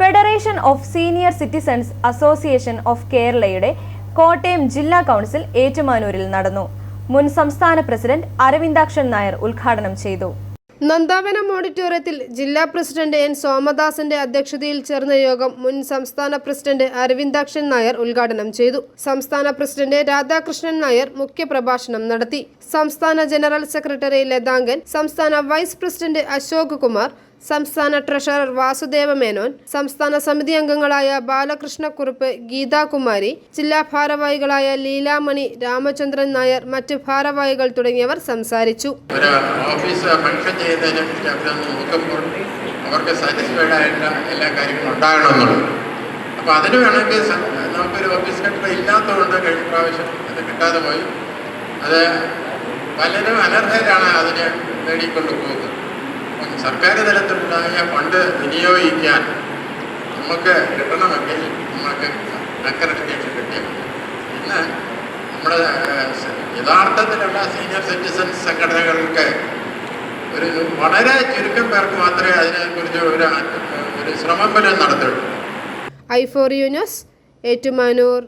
Federation of senior citizens association of കേരളയുടെ കോട്ടയം ജില്ലാ council ഏറ്റുമാനൂരിൽ നടന്നു. മുൻ സംസ്ഥാന പ്രസിഡന്റ് അരവിന്ദാക്ഷൻ നായർ ഉദ്ഘാടനം ചെയ്തു. നന്ദാവനം ഓഡിറ്റോറിയത്തിൽ ജില്ലാ പ്രസിഡന്റ് എൻ. സോമദാസന്റെ അധ്യക്ഷതയിൽ ചേർന്ന യോഗം മുൻ സംസ്ഥാന പ്രസിഡന്റ് അരവിന്ദാക്ഷൻ നായർ ഉദ്ഘാടനം ചെയ്തു. സംസ്ഥാന പ്രസിഡന്റ് രാധാകൃഷ്ണൻ നായർ മുഖ്യപ്രഭാഷണം നടത്തി. സംസ്ഥാന ജനറൽ സെക്രട്ടറി ലതാങ്കൻ സംസ്ഥാന വൈസ് പ്രസിഡന്റ് അശോക് കുമാർ സംസ്ഥാന ട്രഷറർ വാസുദേവ മേനോൻ സംസ്ഥാന സമിതി അംഗങ്ങളായ ബാലകൃഷ്ണക്കുറുപ്പ് ഗീതാകുമാരി ജില്ലാ ഭാരവാഹികളായ ലീലാമണി രാമചന്ദ്രൻ നായർ മറ്റ് ഭാരവാഹികൾ തുടങ്ങിയവർ സംസാരിച്ചു. ഓഫീസ് ഫങ്ഷൻ ചെയ്യുന്നതിനെ പറ്റി നോക്കുമ്പോൾ അവർക്ക് സാറ്റിസ്ഫൈഡ് ആയിട്ടുള്ള എല്ലാ കാര്യങ്ങളും ഉണ്ടാകണമെന്നുള്ളൂ. അപ്പോൾ അതിന് വേണമെങ്കിൽ നമുക്കൊരു ഓഫീസ് കെട്ടിട ഇല്ലാത്തതുകൊണ്ട് കഴിഞ്ഞ പ്രാവശ്യം അത് കിട്ടാതെ പോയി. അത് പലരും അനർഹരാണ് അതിനെ നേടിക്കൊണ്ട് പോകുന്നത് സർക്കാർ തലത്തിലുണ്ടായ ഫണ്ട് വിനിയോഗിക്കാൻ നമുക്ക് കിട്ടണമെങ്കിൽ നമുക്ക് അക്രഡിറ്റേഷൻ കിട്ടിയ. ഇന്ന് നമ്മുടെ യഥാർത്ഥത്തിലുള്ള സീനിയർ സിറ്റിസൺ സംഘടനകൾക്ക് ഒരു വളരെ ചുരുക്കം പേർക്ക് മാത്രമേ അതിനെക്കുറിച്ച് ഒരു ഒരു ശ്രമം പോലും നടത്തുള്ളൂ I for you news Ettumanoor